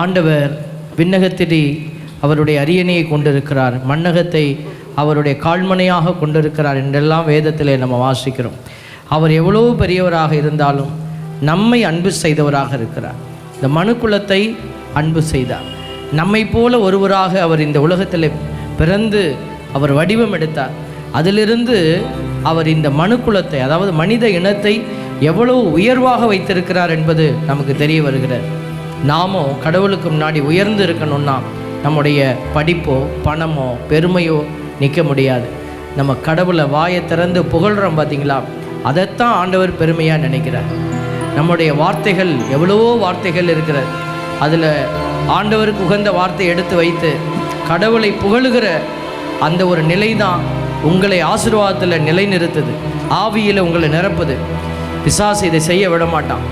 ஆண்டவர் விண்ணகத்திலே அவருடைய அரியணையை கொண்டிருக்கிறார். மண்ணகத்தை அவருடைய கால்மனையாக கொண்டிருக்கிறார் என்றெல்லாம் வேதத்திலே நம்ம வாசிக்கிறோம். அவர் எவ்வளோ பெரியவராக இருந்தாலும் நம்மை அன்பு செய்தவராக இருக்கிறார். இந்த மனுக்குலத்தை அன்பு செய்தார். நம்மை போல ஒருவராக அவர் இந்த உலகத்தில் பிறந்து அவர் வடிவம் எடுத்தார். அதிலிருந்து அவர் இந்த மனுக்குலத்தை அதாவது மனித இனத்தை எவ்வளவு உயர்வாக வைத்திருக்கிறார் என்பது நமக்கு தெரிய வருகிறது. நாமோ கடவுளுக்கு முன்னாடி உயர்ந்து இருக்கணும்னா நம்முடைய படிப்போ பணமோ பெருமையோ நிற்க முடியாது. நம்ம கடவுளை வாயை திறந்து புகழ்கிறோம் பார்த்தீங்களா அதைத்தான் ஆண்டவர் பெருமையாக நினைக்கிறார். நம்முடைய வார்த்தைகள் எவ்வளவோ வார்த்தைகள் இருக்கிறது. அதில் ஆண்டவருக்கு உகந்த வார்த்தை எடுத்து வைத்து கடவுளை புகழுகிற அந்த ஒரு நிலை தான் உங்களை ஆசீர்வாதத்தில் நிலைநிறுத்துது. ஆவியில் உங்களை நிரப்புது. பிசாசு இதை செய்ய விட மாட்டான்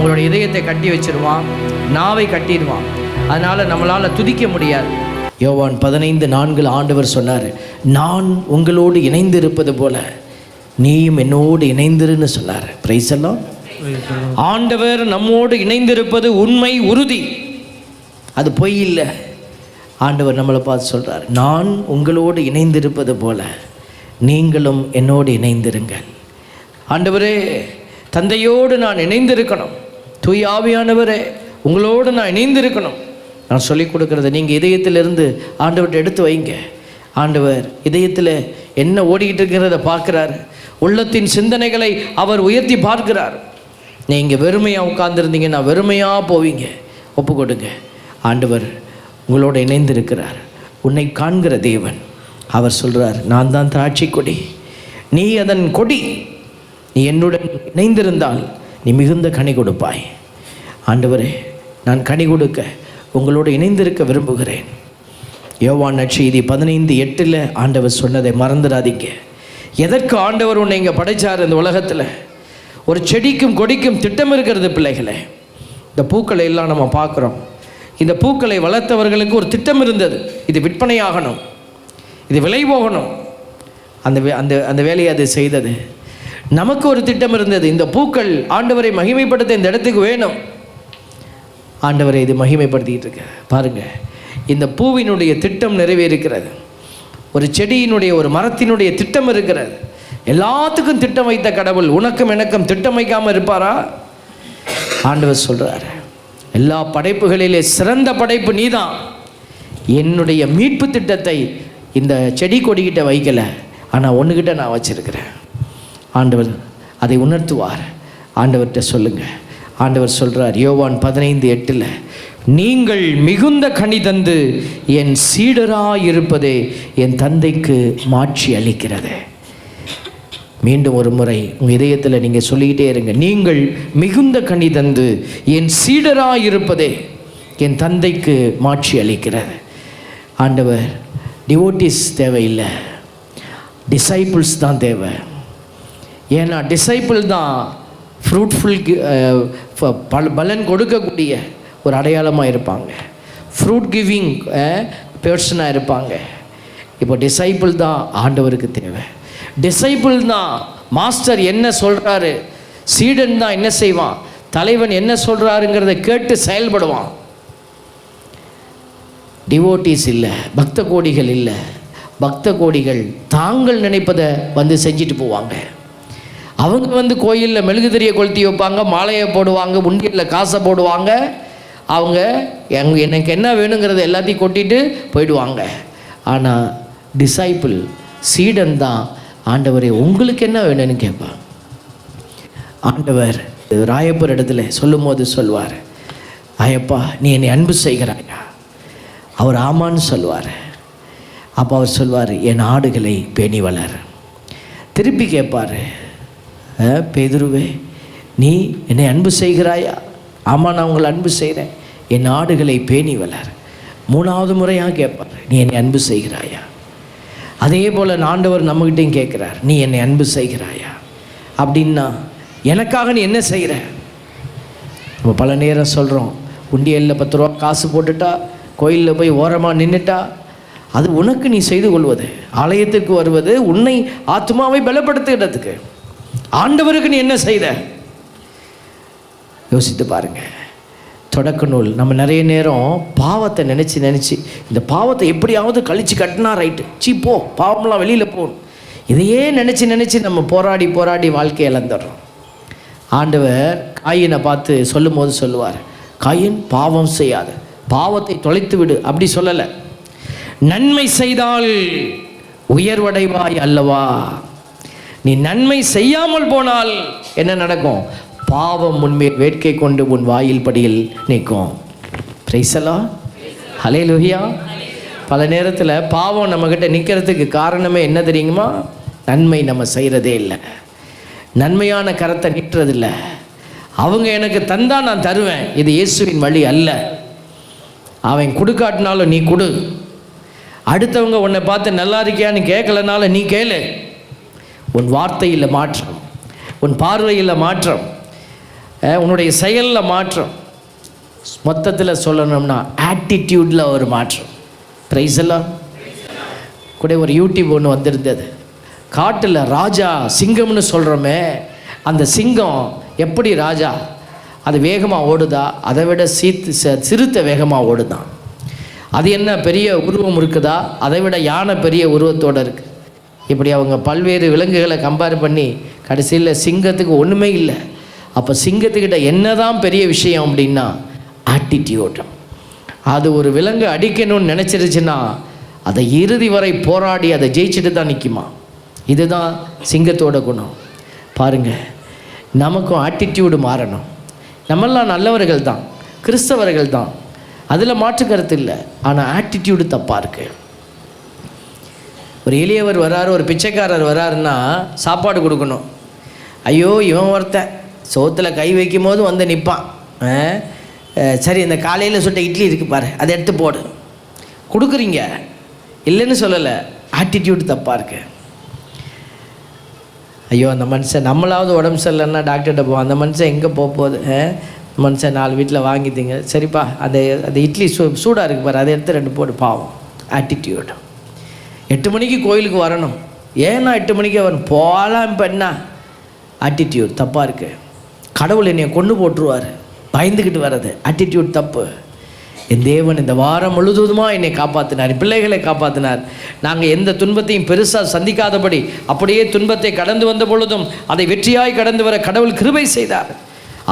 உங்களோட இதயத்தை கட்டி வச்சிருவான் நாவை கட்டிடுவான். அதனால் நம்மளால் துதிக்க முடியாது. யோவான் பதினைந்து நான்கில் ஆண்டவர் சொன்னார் நான் உங்களோடு இணைந்து இருப்பது போல நீயும் என்னோடு இணைந்திருன்னு சொன்னார். பிரைஸ் எல்லாம் ஆண்டவர் நம்மோடு இணைந்திருப்பது உண்மை உறுதி. அது பொய் இல்லை. ஆண்டவர் நம்மளை பார்த்து சொல்கிறார் நான் உங்களோடு இணைந்திருப்பது போல நீங்களும் என்னோடு இணைந்திருங்கள். ஆண்டவரே தந்தையோடு நான் இணைந்திருக்கணும். தூய் ஆவியானவரே உங்களோடு நான் இணைந்திருக்கணும். நான் சொல்லிக் கொடுக்கறத நீங்கள் இதயத்திலிருந்து ஆண்டவர்கிட்ட எடுத்து வைங்க. ஆண்டவர் இதயத்தில் என்ன ஓடிக்கிட்டு இருக்கிறத பார்க்குறாரு. உள்ளத்தின் சிந்தனைகளை அவர் உயர்த்தி பார்க்கிறார். நீங்கள் வெறுமையாக உட்கார்ந்துருந்தீங்கன்னா வெறுமையாக போவீங்க. ஒப்பு கொடுங்க. ஆண்டவர் உங்களோட இணைந்திருக்கிறார். உன்னை காண்கிற தேவன். அவர் சொல்கிறார் நான் தான் திராட்சை கொடி. நீ அதன் கொடி. நீ என்னுடன் இணைந்திருந்தால் நீ மிகுந்த கனி கொடுப்பாய். ஆண்டவரே நான் கனி கொடுக்க உங்களோடு இணைந்திருக்க விரும்புகிறேன். யோவான் நற்செய்தி பதினைந்து எட்டில் ஆண்டவர் சொன்னதை மறந்துடாதீங்க. எதற்கு ஆண்டவர் உன்னை இங்கே படைச்சார் இந்த உலகத்தில்? ஒரு செடிக்கும் கொடிக்கும் திட்டம் இருக்கிறது பிள்ளைகளே. இந்த பூக்களை எல்லாம் நம்ம பார்க்குறோம். இந்த பூக்களை வளர்த்தவர்களுக்கு ஒரு திட்டம் இருந்தது. இது விற்பனையாகணும். இது விலை போகணும். அந்த வே- அந்த அந்த வேலையை அது செய்தது. நமக்கு ஒரு திட்டம் இருந்தது. இந்த பூக்கள் ஆண்டவரை மகிமைப்படுத்த இந்த இடத்துக்கு வேணும். ஆண்டவரை இது மகிமைப்படுத்திக்கிட்டு இருக்க. பாருங்கள் இந்த பூவினுடைய திட்டம் நிறைவேறுகிறது. ஒரு செடியினுடைய ஒரு மரத்தினுடைய திட்டம் இருக்கிறது. எல்லாத்துக்கும் திட்டம் வைத்த கடவுள் உனக்கும் எனக்கும் திட்டம் வைக்காமல் இருப்பாரா? ஆண்டவர் சொல்கிறார் எல்லா படைப்புகளிலே சிறந்த படைப்பு நீதான். என்னுடைய மீட்பு திட்டத்தை இந்த செடி கொடிக்கிட்ட வைக்கலை ஆனால் ஒன்றுகிட்ட நான் வச்சுருக்கிறேன். ஆண்டவர் அதை உணர்த்துவார். ஆண்டவர்கிட்ட சொல்லுங்கள் ஆண்டவர் சொல்கிறார் யோவான் பதினைந்து எட்டில் நீங்கள் மிகுந்த கனி தந்து என் சீடராக இருப்பதே என் தந்தைக்கு மாட்சி அளிக்கிறது. மீண்டும் ஒரு முறை உங்கள் இதயத்தில் நீங்கள் சொல்லிக்கிட்டே இருங்க நீங்கள் மிகுந்த கனி தந்து என் சீடராக இருப்பதே என் தந்தைக்கு மாட்சி அளிக்கிறது. ஆண்டவர் டிவோட்டிஸ் தேவையில்லை டிசைபிள்ஸ் தான் தேவை. ஏன்னா டிசைபிள் தான் ஃப்ரூட்ஃபுல் eh, பலன் கொடுக்கக்கூடிய ஒரு அடையாளமாக இருப்பாங்க. ஃப்ரூட் கிவிங் பேர்சனாக இருப்பாங்க. இப்போ டிசைபிள் தான் ஆண்டவருக்கு தேவை. டிசைபிள் தான் மாஸ்டர் என்ன சொல்கிறாரு சீடன் தான் என்ன செய்வான்? தலைவன் என்ன சொல்கிறாருங்கிறத கேட்டு செயல்படுவான். டிவோட்டிஸ் இல்லை பக்த கோடிகள் இல்லை. பக்த கோடிகள் தாங்கள் நினைப்பதை வந்து செஞ்சுட்டு போவாங்க. அவங்க வந்து கோயிலில் மெழுகுதிரியை கொளுத்தி வைப்பாங்க மாலையை போடுவாங்க உண்டியலில் காசை போடுவாங்க. அவங்க எங் எனக்கு என்ன வேணுங்கிறத எல்லாத்தையும் கொட்டிட்டு போயிடுவாங்க. ஆனால் டிசைப்பிள் சீடன் தான். ஆண்டவரே உங்களுக்கு என்ன வேணும்னு கேட்பான் ஆண்டவர் ராயப்பர் இடத்துல சொல்லும்போது சொல்வார் ஐயப்பா நீ என்னை அன்பு செய்கிறாயா? அவர் ஆமான்னு சொல்லுவார் அப்போ அவர் சொல்வார் என் ஆடுகளை பேணி வளர். திருப்பி கேட்பார் பேதுருவே நீ என்னை அன்பு செய்கிறாயா? ஆமாம் நான் உங்களை அன்பு செய்கிறேன். என் ஆடுகளை பேணி வளர். மூணாவது முறையாக கேட்பார் நீ என்னை அன்பு செய்கிறாயா? அதே போல் ஆண்டவர் நம்மகிட்டையும் கேட்குறார் நீ என்னை அன்பு செய்கிறாயா? அப்படின்னா எனக்காக நீ என்ன செய்கிற? நம்ம பல நேரம் சொல்கிறோம் உண்டியலில் பத்து ரூபா காசு போட்டுட்டா கோயிலில் போய் ஓரமாக நின்றுட்டா அது உனக்கு நீ செய்து கொள்வது ஆலயத்துக்கு வருவது உன்னை ஆத்மாவை பலப்படுத்துகிறதுக்கு. ஆண்டவருக்கு நீ என்ன செய்த? யோசித்து பாருங்க. தொடக்க நூல். நம்ம நிறைய நேரம் பாவத்தை நினச்சி நினச்சி இந்த பாவத்தை எப்படியாவது கழிச்சு கட்டினா ரைட்டு சீ போ பாவம்லாம் வெளியில் போகணும் இதையே நினச்சி நினச்சி நம்ம போராடி போராடி வாழ்க்கையை இழந்துடுறோம். ஆண்டவர் காயினை பார்த்து சொல்லும் போது சொல்லுவார் காயின் பாவம் செய்யாத. பாவத்தை தொலைத்து விடு. அப்படி சொல்லலை. நன்மை செய்தால் உயர்வடைவாய் அல்லவா? நீ நன்மை செய்யாமல் போனால் என்ன நடக்கும்? பாவம் முன்மேல் வேட்கை கொண்டு உன் வாயில் படியில் நிற்கும். பிரைசலா ஹலே லுஹியா பல நேரத்தில் பாவம் நம்மக்கிட்ட நிற்கிறதுக்கு காரணமே என்ன தெரியுமா? நன்மை நம்ம செய்கிறதே இல்லை. நன்மையான கரத்தை நிட்டுறதில்ல. அவங்க எனக்கு தந்தா நான் தருவேன். இது இயேசுவின் வழி அல்ல. அவன் கொடுக்காட்டினாலும் நீ கொடு. அடுத்தவங்க உன்னை பார்த்து நல்லா இருக்கியான்னு கேட்கலனாலும் நீ கேளு. உன் வார்த்தையில் மாற்றம் உன் பார்வையில் மாற்றம் உன்னுடைய செயலில் மாற்றம். மொத்தத்தில் சொல்லணும்னா ஆட்டிடியூடில் ஒரு மாற்றம். ப்ரைஸ் எல்லாம் கூட ஒரு யூடியூப் ஒன்று வந்திருந்தது. காட்டில் ராஜா சிங்கம்னு சொல்கிறோமே அந்த சிங்கம் எப்படி ராஜா? அது வேகமாக ஓடுதா? அதை விட சீத்து ச- சிறுத்தை வேகமாக ஓடுதான். அது என்ன பெரிய உருவம் இருக்குதா? அதை விட யானை பெரிய உருவத்தோடு இருக்குது இப்படி அவங்க பல்வேறு விலங்குகளை கம்பேர் பண்ணி கடைசியில் சிங்கத்துக்கு ஒன்றுமே இல்லை. அப்போ சிங்கத்துக்கிட்ட என்னதான் பெரிய விஷயம் அப்படின்னா ஆட்டிடியூட் அது ஒரு விலங்கு அடிக்கணும்னு நினச்சிருச்சுன்னா அதை இறுதி வரை போராடி அதை ஜெயிச்சுட்டு தான் நிற்குமா இதுதான் சிங்கத்தோட குணம். பாருங்கள் நமக்கும் ஆட்டிடியூடு மாறணும். நம்மெல்லாம் நல்லவர்கள் தான் கிறிஸ்தவர்கள் தான் அதில் மாற்று கருத்து இல்லை. ஆனால் ஆட்டிடியூடு தப்பாக இருக்குது ஒரு எளியவர் வராரு ஒரு பிச்சைக்காரர் வராருன்னா சாப்பாடு கொடுக்கணும். ஐயோ இவன் ஒருத்தன். சோத்தில் கை வைக்கும் போது வந்து நிற்பான் சரி இந்த காலையில் சுட்ட இட்லி இருக்கு பாரு அதை எடுத்து போடு. கொடுக்குறீங்க. இல்லைன்னு சொல்லலை ஆட்டிடியூட் தப்பாக இருக்கு. ஐயோ அந்த மனுஷன் நம்மளாவது உடம்பு சரியில்லைன்னா டாக்டர்கிட்ட போவோம். அந்த மனுஷன் எங்கே போக போகுது? மனுஷன் நாலு வீட்டில் வாங்கித்தீங்க சரிப்பா அந்த அந்த இட்லி சூ சூடாக இருக்கு பாரு அதை எடுத்து ரெண்டு போடு பாவம். ஆட்டிடியூட் எட்டு மணிக்கு கோயிலுக்கு வரணும். ஏன்னா எட்டு மணிக்கு வரணும். போகலாம் இப்போ என்ன ஆட்டிடியூட் தப்பாக இருக்குது கடவுள் என்னை கொண்டு போட்டுருவார். பயந்துக்கிட்டு வர்றது. ஆட்டிடியூட் தப்பு. என் தேவன் இந்த வாரம் முழுதுமாக என்னை காப்பாற்றினார் பிள்ளைகளை காப்பாற்றினார் நாங்கள் எந்த துன்பத்தையும் பெருசாக சந்திக்காதபடி அப்படியே துன்பத்தை கடந்து வந்த பொழுதும் அதை வெற்றியாய் கடந்து வர கடவுள் கிருபை செய்தார்.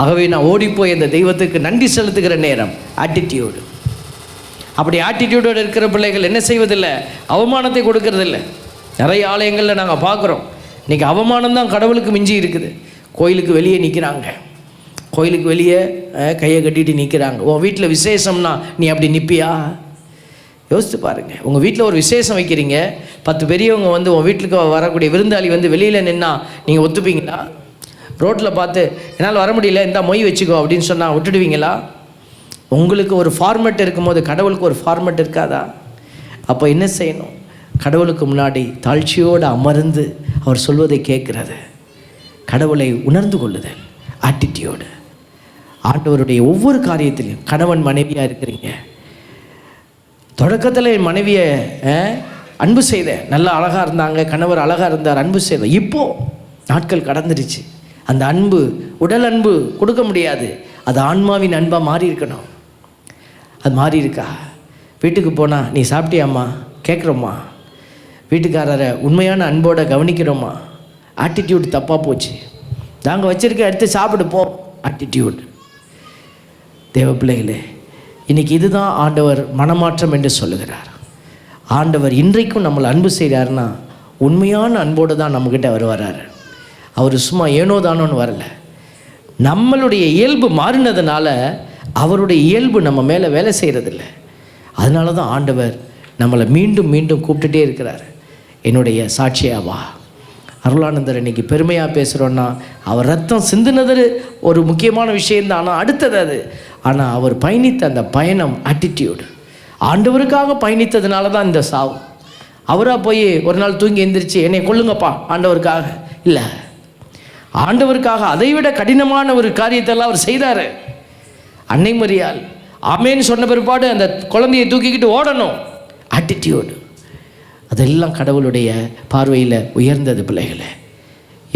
ஆகவே நான் ஓடிப்போய் இந்த தெய்வத்துக்கு நன்றி செலுத்துகிற நேரம். ஆட்டிடியூடு அப்படி ஆட்டிடியூடோடு இருக்கிற பிள்ளைகள் என்ன செய்வதில்லை? அவமானத்தை கொடுக்கறதில்ல. நிறைய ஆலயங்களில் நாங்கள் பார்க்குறோம். இன்றைக்கி அவமானம் தான் கடவுளுக்கு மிஞ்சி இருக்குது. கோயிலுக்கு வெளியே நிற்கிறாங்க கோயிலுக்கு வெளியே கையை கட்டிட்டு நிற்கிறாங்க உன் வீட்டில் விசேஷம்னா நீ அப்படி நிற்பியா யோசித்து பாருங்கள் உங்கள் வீட்டில் ஒரு விசேஷம் வைக்கிறீங்க. பத்து பெரியவங்க வந்து உன் வீட்டுக்கு வரக்கூடிய விருந்தாளி வந்து வெளியில் நின்னா நீங்கள் ஒத்துப்பீங்களா? ரோட்டில் பார்த்து என்னால் வர முடியல இந்த மொய் வச்சுக்கோ அப்படின்னு சொன்னால் விட்டுடுவீங்களா? உங்களுக்கு ஒரு ஃபார்மெட் இருக்கும்போது கடவுளுக்கு ஒரு ஃபார்மெட் இருக்காதா? அப்போ என்ன செய்யணும்? கடவுளுக்கு முன்னாடி தாழ்ச்சியோடு அமர்ந்து அவர் சொல்வதை கேட்கிறது. கடவுளை உணர்ந்து கொள்ளுதல் ஆட்டிடியூடு ஆண்டவருடைய ஒவ்வொரு காரியத்திலையும் கணவன் மனைவியாக இருக்கிறீங்க. தொடக்கத்தில் என் மனைவியை அன்பு செய்தேன் நல்லா அழகாக இருந்தாங்க கணவர் அழகாக இருந்தார் அன்பு செய்தேன் இப்போது நாட்கள் கடந்துருச்சு. அந்த அன்பு உடல் அன்பு கொடுக்க முடியாது. அது ஆன்மாவின் அன்பாக மாறி இருக்கணும் அது மாறி இருக்கா? வீட்டுக்கு போனால் நீ சாப்பிட்டியாம்மா? கேட்குறோம்மா வீட்டுக்காரரை உண்மையான அன்போடு கவனிக்கிறோமா ஆட்டிடியூட் தப்பாக போச்சு. நாங்கள் வச்சுருக்க எடுத்து சாப்பிடு போ. ஆட்டிடியூட் தேவ பிள்ளைகளே இன்றைக்கி இதுதான் ஆண்டவர் மனமாற்றம் என்று சொல்லுகிறார். ஆண்டவர் இன்றைக்கும் நம்மளை அன்பு செய்கிறாருன்னா உண்மையான அன்போடு தான் நம்மக்கிட்ட அவர் வர்றாரு அவர் சும்மா ஏனோ தானோன்னு வரல. நம்மளுடைய இயல்பு மாறினதுனால அவருடைய இயல்பு நம்ம மேலே வேலை செய்கிறதில்ல அதனால தான் ஆண்டவர் நம்மளை மீண்டும் மீண்டும் கூப்பிட்டுட்டே இருக்கிறார். என்னுடைய சாட்சியாவா? அருளானந்தர் இன்றைக்கி பெருமையாக பேசுகிறோன்னா அவர் ரத்தம் சிந்தினது ஒரு முக்கியமான விஷயந்தான் ஆனால் அடுத்தது அது. ஆனால் அவர் பயணித்த அந்த பயணம் ஆட்டிடியூடு ஆண்டவருக்காக பயணித்ததுனால தான் இந்த சாவு. அவராக போய் ஒரு நாள் தூங்கி எந்திரிச்சு என்னை கொள்ளுங்கப்பா ஆண்டவருக்காக. இல்லை. ஆண்டவருக்காக அதைவிட கடினமான ஒரு காரியத்தெல்லாம் அவர் செய்தார். அன்னை மரியாள். ஆமேன்னு சொன்ன பிற்பாடு அந்த குழந்தையை தூக்கிக்கிட்டு ஓடணும். ஆட்டிடியூடு அதெல்லாம் கடவுளுடைய பார்வையில் உயர்ந்தது பிள்ளைகளை.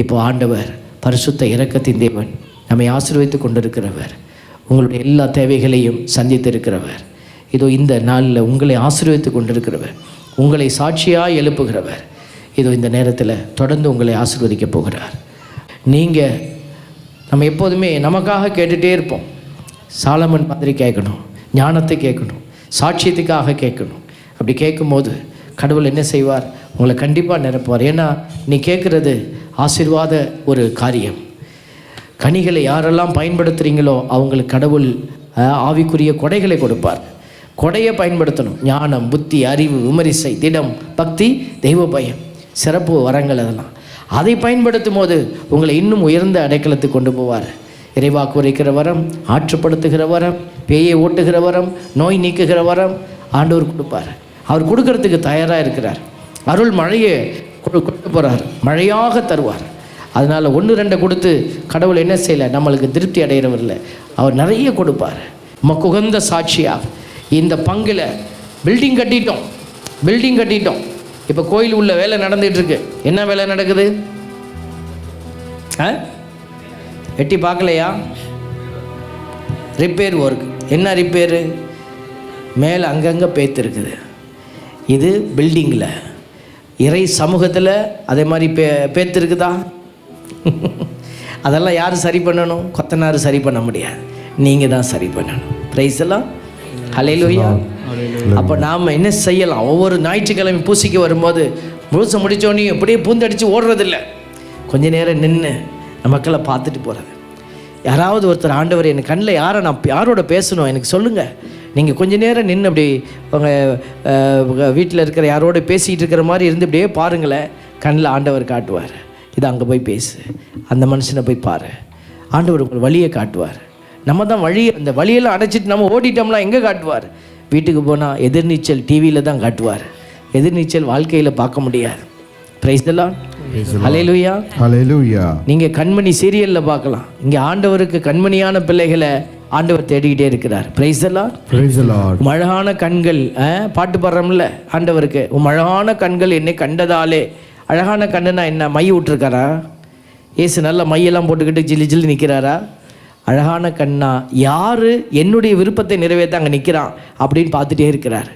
இப்போ ஆண்டவர் பரிசுத்த இரக்கத்தின் தேவன் நம்மை ஆசீர்வதித்து கொண்டிருக்கிறவர். உங்களுடைய எல்லா தேவைகளையும் சந்தித்திருக்கிறவர். இதோ இந்த நாளில் உங்களை ஆசீர்வதித்து கொண்டிருக்கிறவர். உங்களை சாட்சியாக எழுப்புகிறவர். இதோ இந்த நேரத்தில் தொடர்ந்து உங்களை ஆசீர்வதிக்க போகிறார். நீங்கள் நம்ம எப்போதுமே நமக்காக கேட்டுகிட்டே இருப்போம். சாலமன் மாதிரி கேட்கணும் ஞானத்தை கேட்கணும் சாட்சியத்துக்காக கேட்கணும். அப்படி கேட்கும்போது கடவுள் என்ன செய்வார்? உங்களை கண்டிப்பாக நிரப்புவார். ஏன்னா நீ கேட்குறது ஆசீர்வாத ஒரு காரியம். கனிகளை யாரெல்லாம் பயன்படுத்துகிறீங்களோ அவங்களுக்கு கடவுள் ஆவிக்குரிய கொடைகளை கொடுப்பார். கொடையை பயன்படுத்தணும். ஞானம் புத்தி அறிவு விமரிசை திடம் பக்தி தெய்வ பயம் சிறப்பு வரங்கள் அதெல்லாம். அதை பயன்படுத்தும் போது உங்களை இன்னும் உயர்ந்த அடைக்கலத்துக்கு கொண்டு போவார். இறைவாக்கு உரைக்கிற வரம் ஆற்றுப்படுத்துகிற வரம் பேயை ஓட்டுகிற வரம் நோய் நீக்குகிற வரம் ஆண்டவர் கொடுப்பார். அவர் கொடுக்கறதுக்கு தயாராக இருக்கிறார். அருள் மழையை கொடு கொண்டு போகிறார் மழையாக தருவார். அதனால் ஒன்று ரெண்டை கொடுத்து கடவுள் என்ன செய்யலை? நம்மளுக்கு திருப்தி அடைகிறவரில். அவர் நிறைய கொடுப்பார். மக்குகந்த சாட்சியாக இந்த பங்கில் பில்டிங் கட்டிட்டோம் பில்டிங் கட்டிட்டோம். இப்போ கோயில் உள்ள வேலை நடந்துகிட்ருக்கு என்ன வேலை நடக்குது? ஆ? எட்டி பார்க்கலையா? ரிப்பேர் ஒர்க் என்ன ரிப்பேரு மேலே அங்கங்கே பேத்துருக்குது இது பில்டிங்கில் இறை சமூகத்தில் அதே மாதிரி பே பேத்துருக்குதா அதெல்லாம் யார் சரி பண்ணணும்? கொத்தனார் சரி பண்ண முடியாது. நீங்கள் தான் சரி பண்ணணும். ப்ரைஸ் எல்லாம் ஹலையிலோயா அப்போ நாம் என்ன செய்யலாம்? ஒவ்வொரு ஞாயிற்றுக்கிழமை பூசிக்கு வரும்போது முழுச முடித்தோடனே அப்படியே பூந்தடிச்சு ஓடுறதில்ல. கொஞ்ச நேரம் நின்று மக்களை பார்த்துட்டு போகிறது யாராவது ஒருத்தர் ஆண்டவர் என் கண்ணில் யாரை நான் யாரோட பேசணும்? எனக்கு சொல்லுங்கள் நீங்கள் கொஞ்ச நேரம் நின்று அப்படி உங்கள் வீட்டில் இருக்கிற யாரோட பேசிகிட்டு இருக்கிற மாதிரி இருந்து இப்படியே பாருங்களேன். கண்ணில் ஆண்டவர் காட்டுவார். இதை அங்கே போய் பேசு. அந்த மனுஷனை போய் பாரு. ஆண்டவர் உங்கள் வழியை காட்டுவார். நம்ம தான் வழி அந்த வழியெல்லாம் அடைச்சிட்டு நம்ம ஓடிட்டோம்னா எங்கே காட்டுவார்? வீட்டுக்கு போனால் எதிர்நீச்சல் டிவியில் தான் காட்டுவார். எதிர்நீச்சல் வாழ்க்கையில் பார்க்க முடியாது. பிரைஸ் எல்லாம் அலையிலுயா ஹalleluya நீங்கள் கண்மணி சீரியலில் பார்க்கலாம். இங்கே ஆண்டவருக்கு கண்மணியான பிள்ளைகளை ஆண்டவர் தேடிக்கிட்டே இருக்கிறார். பிரைஸ் எல்லாம் praise the lord. உம் அழகான கண்கள் ஆ, பாட்டு பாடுறோம்ல ஆண்டவருக்கு. உம் அழகான கண்கள் என்னை கண்டதாலே. அழகான கண்ணுனா என்ன? மை விட்டுருக்காரா ஏசு நல்ல மையெல்லாம் போட்டுக்கிட்டு ஜில்லி ஜில்லி நிற்கிறாரா அழகான கண்ணா யார் என்னுடைய விருப்பத்தை நிறைவேற்ற அங்கே நிற்கிறான் அப்படின்னு பார்த்துட்டே இருக்கிறார்.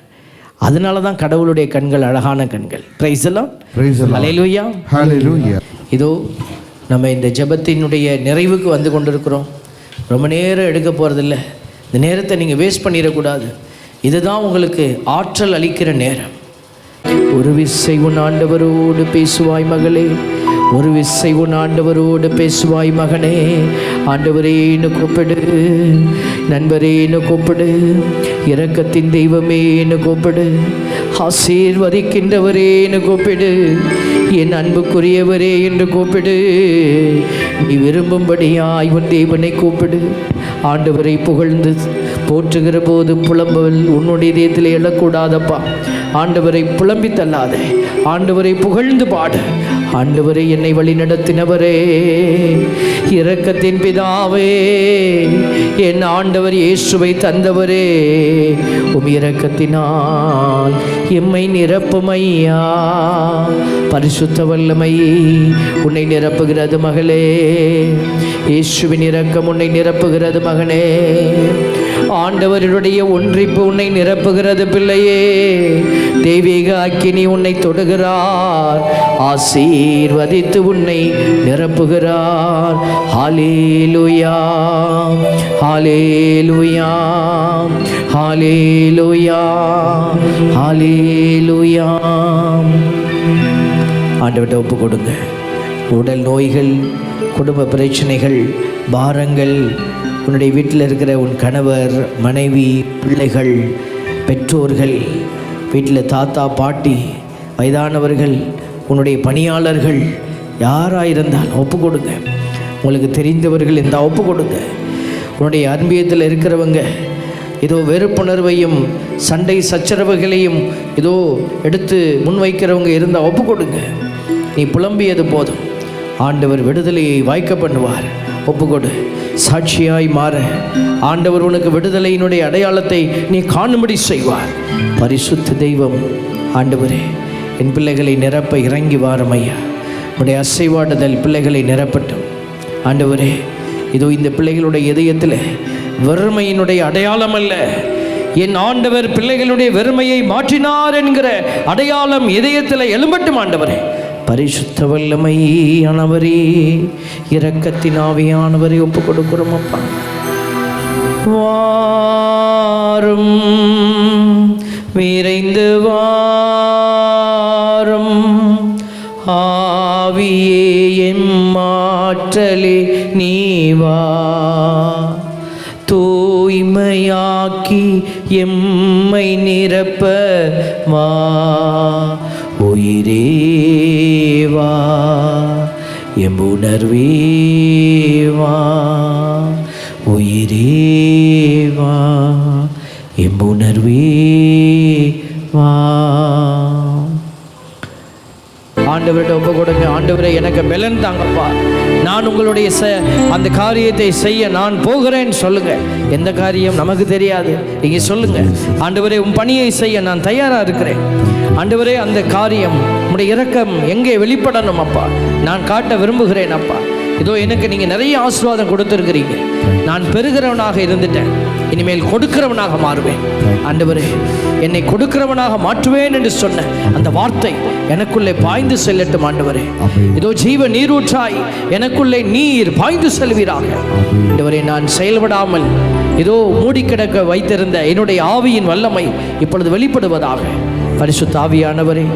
அதனால தான் கடவுளுடைய கண்கள் அழகான கண்கள். பிரைஸ் எல்லாம் hallelujah. இதோ நம்ம இந்த ஜெபத்தினுடைய நிறைவுக்கு வந்து கொண்டிருக்கிறோம். ரொம்ப நேரம் எடுக்க போகிறதில்ல இந்த நேரத்தை நீங்கள் வேஸ்ட் பண்ணிடக்கூடாது. இதுதான் உங்களுக்கு ஆற்றல் அளிக்கிற நேரம். ஒரு விசை உன் ஆண்டவரோடு பேசுவாய் மகளே. ஒரு விசை உன் ஆண்டவரோடு பேசுவாய் மகனே. ஆண்டவரேன்னு கூப்பிடு. நண்பரேன்னு கூப்பிடு. இரக்கத்தின் தெய்வமேன்னு கூப்பிடு. ஆசீர்வதிக்கின்றவரேன்னு கூப்பிடு. என் அன்புக்குரியவரே என்று கூப்பிடு. நீ விரும்பும்படியாய் உன் தேவனை கூப்பிடு. ஆண்டவரை புகழ்ந்து போற்றுகிற போது புலம்பவள் உன்னுடைய இதயத்தில் எழக்கூடாதப்பா. ஆண்டவரை புலம்பி தள்ளாதே ஆண்டவரை புகழ்ந்து பாடு. ஆண்டவரை என்னை வழி நடத்தினவரே இரக்கத்தின் பிதாவே என் ஆண்டவர் இயேசுவை தந்தவரே உம் இரக்கத்தினால் எம்மை நிரப்புமையா? பரிசுத்த வல்லமை உன்னை நிரப்புகிறது மகளே. இயேசுவின் இரக்கம் உன்னை நிரப்புகிறது மகனே. ஆண்டவருடைய ஒன்றிப்பு உன்னை நிரப்புகிறது பிள்ளையே. தெய்வீக அக்கினி உன்னை தொடுகிறார். ஆசீர்வதித்து உன்னை நிரப்புகிறார். ஹாலேலுயா ஹாலேலுயா ஹாலேலுயா ஹாலேலுயா ஆண்டவர்கிட்ட ஒப்பு கொடுங்க. உடல் நோய்கள் குடும்ப பிரச்சனைகள் பாரங்கள் உன்னுடைய வீட்டில் இருக்கிற உன் கணவர் மனைவி பிள்ளைகள் பெற்றோர்கள் வீட்டில் தாத்தா பாட்டி வயதானவர்கள் உன்னுடைய பணியாளர்கள் யாராக இருந்தாலும் ஒப்பு கொடுங்க உங்களுக்கு தெரிந்தவர்கள் இருந்தால் ஒப்பு கொடுங்க உன்னுடைய அன்பியத்தில் இருக்கிறவங்க ஏதோ வெறுப்புணர்வையும் சண்டை சச்சரவுகளையும் ஏதோ எடுத்து முன்வைக்கிறவங்க இருந்தால் ஒப்பு கொடுங்க நீ புலம்பியது போதும். ஆண்டவர் விடுதலையை வாய்க்க பண்ணுவார். ஒப்புக்கொடு. சாட்சியாய் மாற. ஆண்டவர் உனக்கு விடுதலையினுடைய அடையாளத்தை நீ காணும்படி செய்வார். பரிசுத்த தெய்வம் ஆண்டவரே என் பிள்ளைகளை நிரப்ப இறங்கி வாரும் ஐயா. உடைய அசைவாடுதல் பிள்ளைகளை நிரப்பட்டும். ஆண்டவரே இதோ இந்த பிள்ளைகளுடைய இதயத்தில் வெறுமையினுடைய அடையாளம் அல்ல. என் ஆண்டவர் பிள்ளைகளுடைய வெறுமையை மாற்றினார் என்கிற அடையாளம் இதயத்தில் எழும்பட்டும் ஆண்டவரே. பரிசுத்த வல்லமையானவரே இரக்கத்தின் ஆவியானவரை ஒப்பு கொடுக்கிறோம் அப்பா. வாரும் விரைந்து வாரும் ஆவியே எம்மாற்றலே நீ வா. தூய்மையாக்கி எம்மை நிரப்ப வா. உயிரே வா உயிரேவா வா உயிரே வா வா. ஆண்டவர்கிட்ட ஒப்பு கொடுங்க. ஆண்டவரை எனக்கு பலன் தாங்கப்பா. நான் உங்களுடைய செ அந்த காரியத்தை செய்ய நான் போகிறேன் சொல்லுங்க. எந்த காரியம்? நமக்கு தெரியாது. நீங்க சொல்லுங்க. ஆண்டவரை உன் பணியை செய்ய நான் தயாரா இருக்கிறேன். ஆண்டவரே அந்த காரியம் உடைய இரக்கம் எங்கே வெளிப்படணும் அப்பா? நான் காட்ட விரும்புகிறேன் அப்பா. இதோ எனக்கு நீங்கள் நிறைய ஆசீர்வாதம் கொடுத்துருக்கிறீங்க. நான் பெறுகிறவனாக இருந்துட்டேன். இனிமேல் கொடுக்கிறவனாக மாறுவேன். ஆண்டவரே என்னை கொடுக்கிறவனாக மாற்றுவேன் என்று சொன்ன அந்த வார்த்தை எனக்குள்ளே பாய்ந்து செல்லட்டும் ஆண்டவரே. இதோ ஜீவ நீரூற்றாய் எனக்குள்ளே நீர் பாய்ந்து செல்வீராக. ஆண்டவரே நான் செயல்படாமல் இதோ மூடி கிடக்க வைத்திருந்த என்னுடைய ஆவியின் வல்லமை இப்பொழுது வெளிப்படுவதாக. பரிசுத்த ஆவியானவரே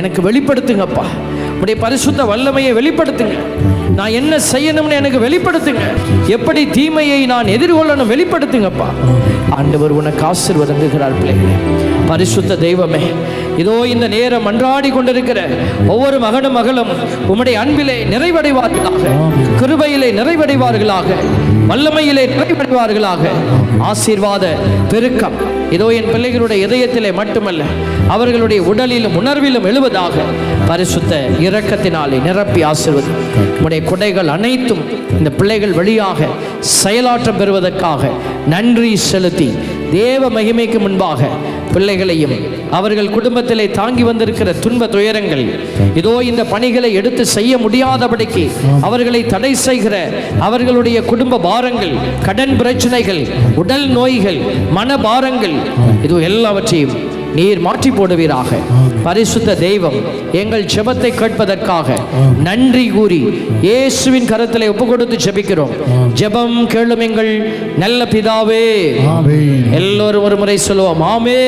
எனக்கு வெளிப்படுத்துங்கப்பா. உடைய பரிசுத்த வல்லமையை வெளிப்படுத்துங்க. நான் என்ன செய்யணும்னு எனக்கு வெளிப்படுத்துங்க. எப்படி தீமையை நான் எதிர்கொள்ளணும் வெளிப்படுத்துங்கப்பா. ஆண்டவர் உனக்கு ஆசிர்வதங்குகிறார் பிள்ளைகளே. பரிசுத்த தெய்வமே இதோ இந்த நேரம் அன்றாடி கொண்டிருக்கிற ஒவ்வொரு மகனும் மகளும் உம்முடைய அன்பிலே நிறைவடைவார்களாக கிருபையிலே நிறைவடைவார்களாக. வல்லமையிலே நிறைவடைவார்களாக ஆசீர்வாத பெருக்கம். இதோ என் பிள்ளைகளுடைய இதயத்திலே மட்டுமல்ல அவர்களுடைய உடலிலும் உணர்விலும் எழுவதாக பரிசுத்த இரக்கத்தினாலே நிரப்பி ஆசிர்வது. உடைய குடைகள் அனைத்தும் இந்த பிள்ளைகள் வழியாக செயலாற்றம் பெறுவதற்காக நன்றி செலுத்தி தேவ மகிமைக்கு முன்பாக பிள்ளைகளையும் அவர்கள் குடும்பத்திலே தாங்கி வந்திருக்கிற துன்ப துயரங்கள். இதோ இந்த பணிகளை எடுத்து செய்ய முடியாதபடிக்கு அவர்களை தடை செய்கிற அவர்களுடைய குடும்ப பாரங்கள் கடன் பிரச்சனைகள் உடல் நோய்கள் மன பாரங்கள் இது எல்லாவற்றையும் நீர் மாற்றி போடுவீராக. பரிசுத்த தெய்வம் எங்கள் ஜெபத்தை கேட்பதற்காக நன்றி கூறி இயேசுவின் கரத்திலே ஒப்பு கொடுத்து ஜெபிக்கிறோம் ஜெபம் கேளும் எங்கள் நல்ல பிதாவே. எல்லோரும் ஒரு முறை சொல்லுவோம் ஆமே